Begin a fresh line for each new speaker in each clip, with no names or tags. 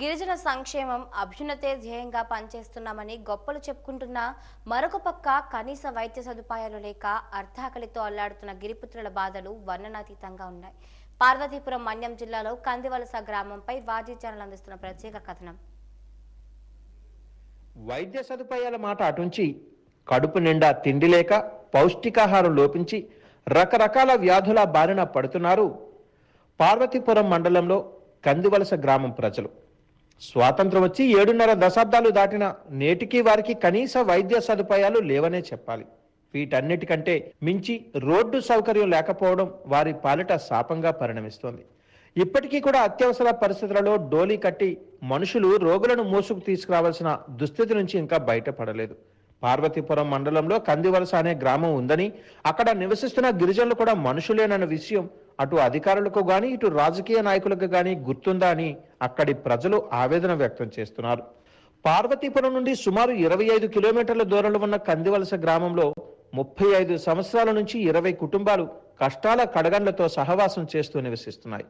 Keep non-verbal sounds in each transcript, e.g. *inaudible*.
గిరిజన సంక్షేమం అభ్యున్నతే ధ్యేయంగా పనిచేస్తున్నామని గొప్పలు చెప్పుకుంటున్న మరొక పక్క కనీస వైద్య సదుపాయాలు లేక అర్ధాకలితో అల్లాడుతున్న గిరిపుత్రుల బాధలు వర్ణనాతీతంగా ఉన్నాయి. పార్వతీపురం మన్యం జిల్లాలో కందివలస గ్రామంపై వాజీ ఛానల్ అందిస్తున్న ప్రత్యేక కథనం.
వైద్య సదుపాయాల మాట అటుంచి కడుపు నిండా తిండి లేక పౌష్టికాహారం లోపించి రకరకాల వ్యాధుల బారిన పడుతున్నారు పార్వతీపురం మండలంలో కందివలస గ్రామం ప్రజలు. స్వాతంత్రం వచ్చి ఏడున్నర దశాబ్దాలు దాటిన నేటికి వారికి కనీస వైద్య సదుపాయాలు లేవనే చెప్పాలి. వీటన్నిటికంటే మించి రోడ్డు సౌకర్యం లేకపోవడం వారి పాలిట శాపంగా పరిణమిస్తోంది. ఇప్పటికీ కూడా అత్యవసర పరిస్థితులలో డోలీ కట్టి మనుషులు రోగులను మోసుకు తీసుకురావాల్సిన దుస్థితి నుంచి ఇంకా బయటపడలేదు. పార్వతీపురం మండలంలో కందివలస అనే గ్రామం ఉందని అక్కడ నివసిస్తున్న గిరిజనులు కూడా మనుషులేనన్న విషయం అటు అధికారులకు గాని ఇటు రాజకీయ నాయకులకు గాని గుర్తుందా అని అక్కడి ప్రజలు ఆవేదన వ్యక్తం చేస్తున్నారు. పార్వతీపురం నుండి సుమారు ఇరవై ఐదు కిలోమీటర్ల దూరంలో ఉన్న కందివలస గ్రామంలో ముప్పై ఐదు సంవత్సరాల నుంచి ఇరవై కుటుంబాలు కష్టాల కడగండ్లతో సహవాసం చేస్తూ నివసిస్తున్నాయి.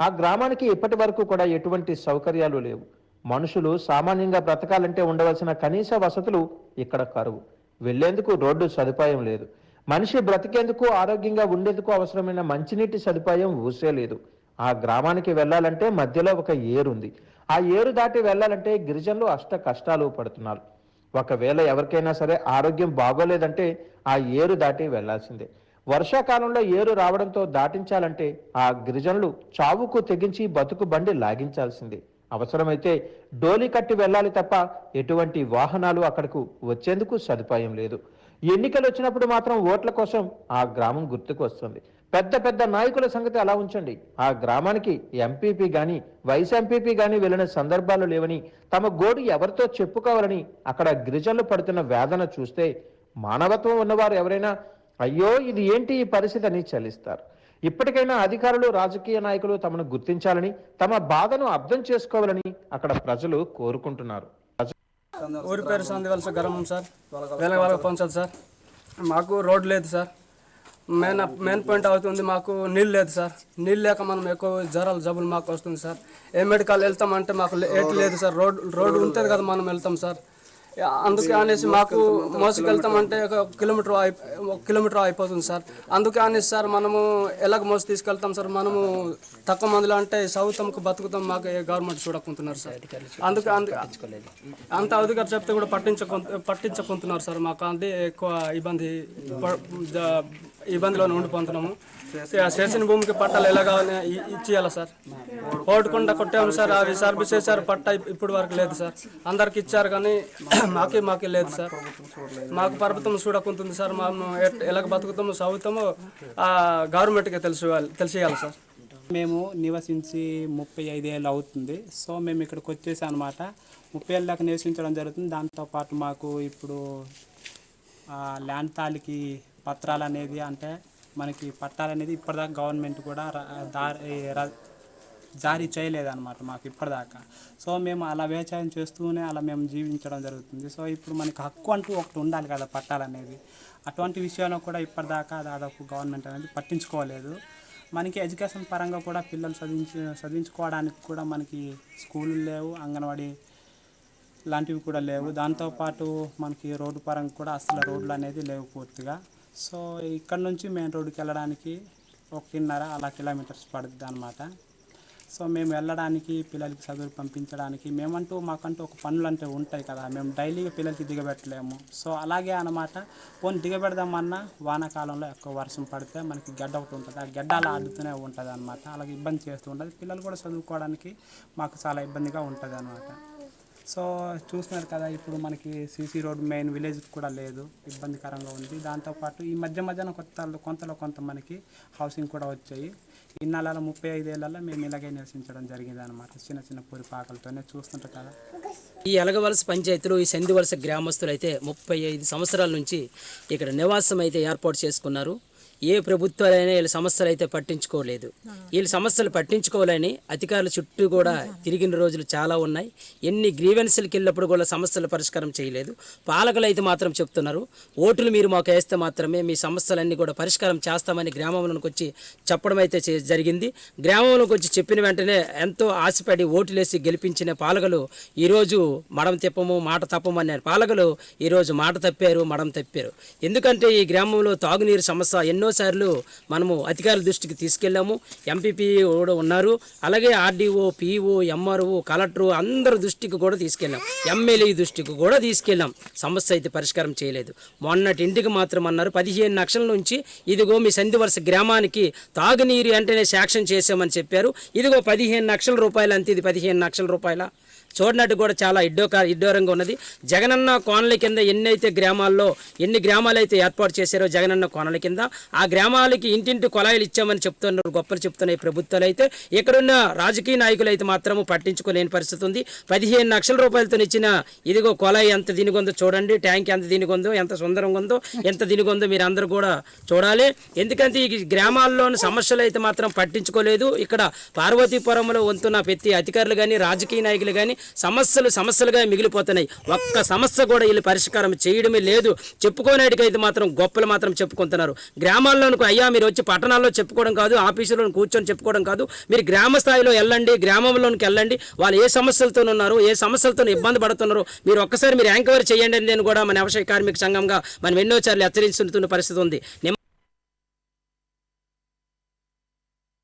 ఆ గ్రామానికి ఇప్పటి వరకు కూడా ఎటువంటి సౌకర్యాలు లేవు. మనుషులు సామాన్యంగా బ్రతకాలంటే ఉండవలసిన కనీస వసతులు ఇక్కడ కరువు. వెళ్ళేందుకు రోడ్డు సదుపాయం లేదు. మనిషి బ్రతికేందుకు ఆరోగ్యంగా ఉండేందుకు అవసరమైన మంచినీటి సదుపాయం ఊసే లేదు. ఆ గ్రామానికి వెళ్ళాలంటే మధ్యలో ఒక ఏరుంది. ఆ ఏరు దాటి వెళ్ళాలంటే గిరిజనులు అష్ట కష్టాలు పడుతున్నారు. ఒకవేళ ఎవరికైనా సరే ఆరోగ్యం బాగోలేదంటే ఆ ఏరు దాటి వెళ్ళాల్సిందే వర్షాకాలంలో ఏరు రావడంతో దాటించాలంటే ఆ గిరిజనులు చావుకు తెగించి బతుకు బండి లాగించాల్సిందే. అవసరమైతే డోలి కట్టి వెళ్ళాలి తప్ప ఎటువంటి వాహనాలు అక్కడకు వచ్చేందుకు సదుపాయం లేదు. ఎన్నికలు వచ్చినప్పుడు మాత్రం ఓట్ల కోసం ఆ గ్రామం గుర్తుకు వస్తుంది. పెద్ద పెద్ద నాయకుల సంగతి అలా ఉంచండి. ఆ గ్రామానికి ఎంపీపీ గాని వైస్ ఎంపీపీ గాని వెళ్ళిన సందర్భాలు లేవని తమ గోడు ఎవరితో చెప్పుకోవాలని అక్కడ గిరిజనులు పడుతున్న వేదన చూస్తే మానవత్వం ఉన్నవారు ఎవరైనా అయ్యో ఇది ఏంటి ఈ పరిస్థితి? అని చలిస్తారు. ఇప్పటికైనా అధికారులు రాజకీయ నాయకులు తమను గుర్తించాలని తమ బాధను అర్థం చేసుకోవాలని అక్కడ ప్రజలు కోరుకుంటున్నారు.
ఊరి పేరు సందివలస గ్రామం సార్. వెలగవలగ పంచాలి సార్. మాకు రోడ్ లేదు సార్. మెయిన్ మెయిన్ పాయింట్ అవుతుంది మాకు నీళ్ళు లేదు సార్. నీళ్ళు లేక మనం ఎక్కువ జ్వరాలు జబ్బులు మాకు వస్తుంది సార్. ఏ మెడికల్ వెళ్తామంటే మాకు లే- ఎటు లేదు సార్. రోడ్ రోడ్డు ఉంటుంది కదా మనం వెళ్తాం సార్. అందుకే అనేసి మాకు మోసుకు వెళ్తామంటే ఒక కిలోమీటర్ ఒక కిలోమీటర్ అయిపోతుంది సార్. అందుకే అనేసి సార్ మనము ఎలాగ మోసి తీసుకెళ్తాం సార్? మనము తక్కువ మందిలో అంటే సౌతంకు బతుకుతాం మాకు గవర్నమెంట్ చూడకుంటున్నారు సార్. అందుకే అందు- అంత అధికారులు చెప్తే కూడా పట్టించకు పట్టించకుంటున్నారు సార్ మాకు. అది ఎక్కువ ఇబ్బంది ఇబ్బందిలో ఉండిపోతున్నాము. చేసిన భూమికి పట్టాలు ఎలాగా ఇచ్చేయాలి సార్? ఓటుకుండా కొట్టాము సార్ అవి సర్వీస్ చేశారు పట్ట ఇప్పుడు వరకు లేదు సార్. అందరికి ఇచ్చారు కానీ *clears throat* మాకే మాకే లేదు సార్. మాకు పర్వతం చూడకుంటుంది సార్ మేము ఎట్- ఎలాగ బతుకుతామో చదువుతామో ఆ గవర్నమెంట్కి తెలిసి తెలిసేయాలి సార్.
మేము నివసించి ముప్పై ఐదేళ్ళు అవుతుంది. సో మేము ఇక్కడికి వచ్చేసి అనమాట ముప్పై ఏళ్ళ దాకా నివసించడం జరుగుతుంది. దాంతోపాటు మాకు ఇప్పుడు ల్యాండ్ తాలికి పత్రాలు అనేది అంటే మనకి పట్టాలు అనేది ఇప్పటిదాకా గవర్నమెంట్ కూడా దారి జారీ చేయలేదన్నమాట మాకు ఇప్పటిదాకా. సో మేము అలా వ్యవసాయం చేస్తూనే అలా మేము జీవించడం జరుగుతుంది. సో ఇప్పుడు మనకి హక్కు అంటూ ఒకటి ఉండాలి కదా పట్టాలనేది. అటువంటి విషయంలో కూడా ఇప్పటిదాకా దాదాపు గవర్నమెంట్ అనేది పట్టించుకోలేదు. మనకి ఎడ్యుకేషన్ పరంగా కూడా పిల్లలు చదివించి చదివించుకోవడానికి కూడా మనకి స్కూళ్ళు లేవు అంగన్వాడీ లాంటివి కూడా లేవు. దాంతోపాటు మనకి రోడ్డు పరంగా కూడా అసలు రోడ్లు అనేది లేవు పూర్తిగా. సో ఇక్కడ నుంచి మెయిన్ రోడ్డుకి వెళ్ళడానికి ఒకటిన్నర అలా కిలోమీటర్స్ పడుద్ది అనమాట సో మేము వెళ్ళడానికి పిల్లలకి చదువులు పంపించడానికి మేమంటూ మాకంటూ ఒక పనులు అంటే ఉంటాయి కదా. మేము డైలీగా పిల్లలకి దిగబెట్టలేము. సో అలాగే అనమాట పోనీ దిగబెడదామన్నా వానాకాలంలో ఎక్కువ వర్షం పడితే మనకి గడ్డ ఒకటి ఉంటుంది. ఆ గడ్డ అలా ఆడుతూనే ఉంటుంది అనమాట అలాగే ఇబ్బంది చేస్తూ ఉంటుంది. పిల్లలు కూడా చదువుకోవడానికి మాకు చాలా ఇబ్బందిగా ఉంటుంది అనమాట సో చూస్తున్నారు కదా ఇప్పుడు మనకి సీసీ రోడ్ మెయిన్ విలేజ్ కూడా లేదు ఇబ్బందికరంగా ఉంది. దాంతోపాటు ఈ మధ్య మధ్యన కొత్త కొంతలో కొంత మనకి హౌసింగ్ కూడా వచ్చాయి. ఈ ముప్పై ఐదేళ్ళలో మేము ఇలాగే నివసించడం జరిగింది అనమాట చిన్న చిన్న పూరిపాకలతోనే చూస్తుంటారు కదా.
ఈ ఎలగవలస పంచాయతీలో ఈ సంధివలస గ్రామస్తులు అయితే ముప్పై ఐదు సంవత్సరాల నుంచి ఇక్కడ నివాసం అయితే ఏర్పాటు చేసుకున్నారు. ఏ ప్రభుత్వాలైనా వీళ్ళ సమస్యలు అయితే పట్టించుకోలేదు. వీళ్ళ సమస్యలు పట్టించుకోవాలని అధికారుల చుట్టూ కూడా తిరిగిన రోజులు చాలా ఉన్నాయి. ఎన్ని గ్రీవెన్స్లకి వెళ్ళినప్పుడు కూడా సమస్యలు పరిష్కారం చేయలేదు. పాలకులు అయితే మాత్రం చెప్తున్నారు ఓటులు మీరు మాకు వేస్తే మాత్రమే మీ సమస్యలన్నీ కూడా పరిష్కారం చేస్తామని గ్రామంలోకి వచ్చి చెప్పడం అయితే జరిగింది. గ్రామంలోకి వచ్చి చెప్పిన వెంటనే ఎంతో ఆశపడి ఓటులేసి గెలిపించిన పాలకులు ఈరోజు మడం తిప్పము మాట తప్పము అనే పాలకులు ఈరోజు మాట తప్పారు మడం తప్పారు. ఎందుకంటే ఈ గ్రామంలో తాగునీరు సమస్య ఎన్నో ఎన్నోసార్లు మనము అధికారుల దృష్టికి తీసుకెళ్ళాము. ఎంపీపీ కూడా ఉన్నారు. అలాగే ఆర్డీఓ పీఓ ఎంఆర్ఓ కలెక్టర్ అందరి దృష్టికి కూడా తీసుకెళ్ళాం. ఎమ్మెల్యే దృష్టికి కూడా తీసుకెళ్ళాం. సమస్య అయితే పరిష్కారం చేయలేదు. మొన్నటి ఇంటికి మాత్రం అన్నారు పదిహేను లక్షల నుంచి ఇదిగో మీ సంధివలస గ్రామానికి తాగునీరు వెంటనే శాంక్షన్ చేసామని చెప్పారు. ఇదిగో పదిహేను లక్షల రూపాయలు అంతే ఇది పదిహేను లక్షల రూపాయల? చూడనట్టు కూడా చాలా ఇడ్డోక ఇడ్డోరంగా ఉన్నది. జగనన్న కోనల కింద ఎన్నైతే గ్రామాల్లో ఎన్ని గ్రామాలు అయితే ఏర్పాటు చేశారో జగనన్న కోనల కింద ఆ గ్రామాలకి ఇంటింటి కొలాయిలు ఇచ్చామని చెప్తున్నారు గొప్పలు చెప్తున్నాయి ప్రభుత్వాలు అయితే ఇక్కడున్న రాజకీయ నాయకులు అయితే మాత్రము పట్టించుకోలేని పరిస్థితి ఉంది. పదిహేను లక్షల రూపాయలతో ఇచ్చిన ఇదిగో కొలాయి ఎంత దీనిగొందో చూడండి ట్యాంక్ ఎంత దీనిగొందో ఎంత సుందరంగా ఉందో ఎంత దీనిగొందో మీరు అందరూ కూడా చూడాలి. ఎందుకంటే ఈ గ్రామాల్లోని సమస్యలు అయితే మాత్రం పట్టించుకోలేదు. ఇక్కడ పార్వతీపురంలో వంతున్న ప్రతి అధికారులు కానీ రాజకీయ నాయకులు కానీ సమస్యలు సమస్యలుగా మిగిలిపోతున్నాయి. ఒక్క సమస్య కూడా వీళ్ళు పరిష్కారం చేయడమే లేదు. చెప్పుకోనేటికైతే మాత్రం గొప్పలు మాత్రం చెప్పుకుంటున్నారు. గ్రామాల్లోనికి అయ్యా మీరు వచ్చి పట్టణాల్లో చెప్పుకోవడం కాదు ఆఫీసులో కూర్చొని చెప్పుకోవడం కాదు. మీరు గ్రామ స్థాయిలో వెళ్ళండి గ్రామంలోనికి వెళ్ళండి. వాళ్ళు ఏ సమస్యలతో ఉన్నారు ఏ సమస్యలతో ఇబ్బంది పడుతున్నారు. మీరు ఒక్కసారి మీరు ఎంక్వైరీ చేయండి అని నేను కూడా మన వ్యవసాయ కార్మిక సంఘంగా మనం ఎన్నోసార్లు హెచ్చరిస్తున్న పరిస్థితి ఉంది.